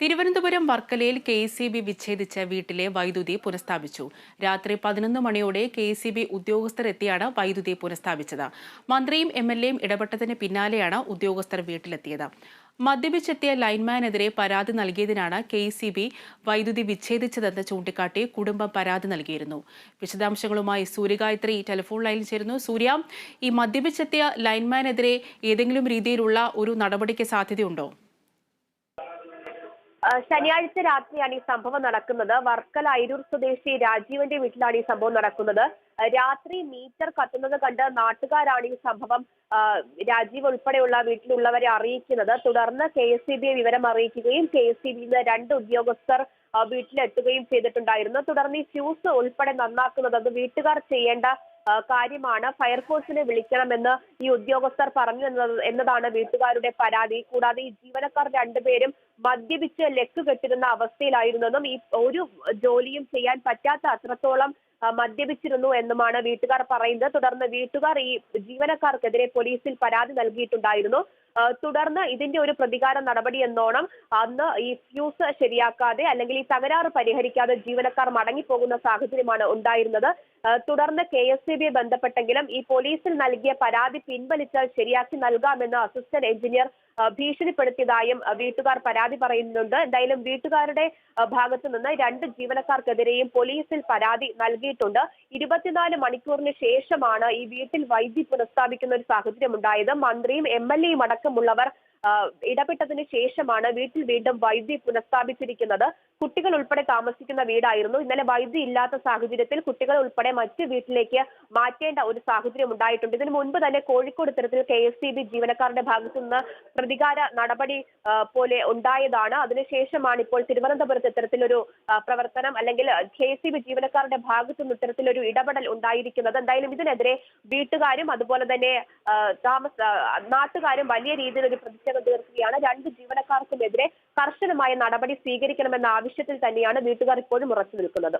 തിരുവനന്തപുരം വർക്കലയിൽ K C B വിച്ഛേദിച്ച വീട്ടിലെ വൈദ്യുതി പുനഃസ്ഥാപിച്ചു. രാത്രി പതിനൊന്ന് മണിയോടെ കെ സി ബി ഉദ്യോഗസ്ഥർ എത്തിയാണ് വൈദ്യുതി പുനഃസ്ഥാപിച്ചത്. മന്ത്രിയും എം എൽ എയും ഇടപെട്ടതിന് പിന്നാലെയാണ് ഉദ്യോഗസ്ഥർ വീട്ടിലെത്തിയത്. മദ്യപിച്ചെത്തിയ ലൈൻമാനെതിരെ പരാതി നൽകിയതിനാണ് കെ സി ബി വൈദ്യുതി വിച്ഛേദിച്ചതെന്ന് ചൂണ്ടിക്കാട്ടി കുടുംബം പരാതി നൽകിയിരുന്നു. വിശദാംശങ്ങളുമായി സൂര്യഗായത്രി ടെലിഫോൺ ലൈനിൽ ചേരുന്നു. സൂര്യ ഈ മദ്യപിച്ചെത്തിയ ലൈൻമാനെതിരെ ഏതെങ്കിലും രീതിയിലുള്ള ഒരു നടപടിക്ക് സാധ്യതയുണ്ടോ? ശനിയാഴ്ച രാത്രിയാണ് ഈ സംഭവം നടക്കുന്നത്. വർക്കല അയിരൂർ സ്വദേശി രാജീവന്റെ വീട്ടിലാണ് ഈ സംഭവം നടക്കുന്നത്. രാത്രി മീറ്റർ കത്തുന്നത് കണ്ട് നാട്ടുകാരാണ് ഈ സംഭവം രാജീവ് ഉൾപ്പെടെയുള്ള വീട്ടിലുള്ളവരെ അറിയിക്കുന്നത്. തുടർന്ന് കെ എസ് വിവരം അറിയിക്കുകയും കെ എസ് രണ്ട് ഉദ്യോഗസ്ഥർ വീട്ടിലെത്തുകയും ചെയ്തിട്ടുണ്ടായിരുന്നു. തുടർന്ന് ഈ ഫ്യൂസ് ഉൾപ്പെടെ നന്നാക്കുന്നത് അത് വീട്ടുകാർ ചെയ്യേണ്ട കാര്യമാണ്. ഫയർഫോഴ്സിനെ വിളിക്കണമെന്ന് ഈ ഉദ്യോഗസ്ഥർ പറഞ്ഞു എന്നത് എന്നതാണ് വീട്ടുകാരുടെ പരാതി. കൂടാതെ ഈ ജീവനക്കാർ രണ്ടുപേരും മദ്യപിച്ച് ലെക്ക് കെട്ടിരുന്ന അവസ്ഥയിലായിരുന്നെന്നും ഈ ഒരു ജോലിയും ചെയ്യാൻ പറ്റാത്ത അത്രത്തോളം മദ്യപിച്ചിരുന്നു എന്നുമാണ് വീട്ടുകാർ പറയുന്നത്. തുടർന്ന് വീട്ടുകാർ ഈ ജീവനക്കാർക്കെതിരെ പോലീസിൽ പരാതി നൽകിയിട്ടുണ്ടായിരുന്നു. തുടർന്ന് ഇതിന്റെ ഒരു പ്രതികാര നടപടി എന്നോണം അന്ന് ഈ ഫ്യൂസ് ശരിയാക്കാതെ അല്ലെങ്കിൽ ഈ തകരാറ് പരിഹരിക്കാതെ ജീവനക്കാർ മടങ്ങിപ്പോകുന്ന സാഹചര്യമാണ് ഉണ്ടായിരുന്നത്. തുടർന്ന് കെ എസ് സി ബിയെ ബന്ധപ്പെട്ടെങ്കിലും ഈ പോലീസിൽ നൽകിയ പരാതി പിൻവലിച്ചാൽ ശരിയാക്കി നൽകാമെന്ന് അസിസ്റ്റന്റ് എഞ്ചിനീയർ ഭീഷണിപ്പെടുത്തിയതായും വീട്ടുകാർ പരാതി പറയുന്നുണ്ട്. എന്തായാലും വീട്ടുകാരുടെ ഭാഗത്തു നിന്ന് രണ്ട് ജീവനക്കാർക്കെതിരെയും പോലീസിൽ പരാതി നൽകിയിട്ടുണ്ട്. ഇരുപത്തിനാല് മണിക്കൂറിന് ശേഷമാണ് ഈ വീട്ടിൽ വൈദ്യുതി പുനഃസ്ഥാപിക്കുന്ന ഒരു സാഹചര്യം ഉണ്ടായത് മന്ത്രിയും എം എൽ എയും അടക്കമുള്ളവർ ഇടപെട്ടതിന് ശേഷമാണ് വീട്ടിൽ വീണ്ടും വൈദ്യുതി പുനഃസ്ഥാപിച്ചിരിക്കുന്നത്. കുട്ടികൾ ഉൾപ്പെടെ താമസിക്കുന്ന വീടായിരുന്നു. ഇന്നലെ വൈദ്യുതി ഇല്ലാത്ത സാഹചര്യത്തിൽ കുട്ടികൾ ഉൾപ്പെടെ മറ്റ് വീട്ടിലേക്ക് മാറ്റേണ്ട ഒരു സാഹചര്യം ഉണ്ടായിട്ടുണ്ട്. ഇതിനു മുൻപ് തന്നെ കോഴിക്കോട് ഇത്തരത്തിൽ കെ എസ് സി ബി ജീവനക്കാരുടെ ഭാഗത്തു നിന്ന് പ്രതികാര നടപടി പോലെ ഉണ്ടായതാണ്. അതിനുശേഷമാണ് ഇപ്പോൾ തിരുവനന്തപുരത്ത് ഇത്തരത്തിലൊരു പ്രവർത്തനം അല്ലെങ്കിൽ കെ എസ് സി ബി ജീവനക്കാരുടെ ഭാഗത്തു നിന്ന് ഇത്തരത്തിലൊരു ഇടപെടൽ ഉണ്ടായിരിക്കുന്നത്. എന്തായാലും ഇതിനെതിരെ വീട്ടുകാരും അതുപോലെ തന്നെ താമസ നാട്ടുകാരും നാട്ടുകാരും വലിയ രീതിയിൽ ഒരു പ്രതിഷേധം തീർക്കുകയാണ്. രണ്ട് ജീവനക്കാർക്കുമെതിരെ കർശനമായ നടപടി സ്വീകരിക്കണമെന്ന ആവശ്യത്തിൽ തന്നെയാണ് വീട്ടുകാർ ഇപ്പോഴും ഉറച്ചു നിൽക്കുന്നത്.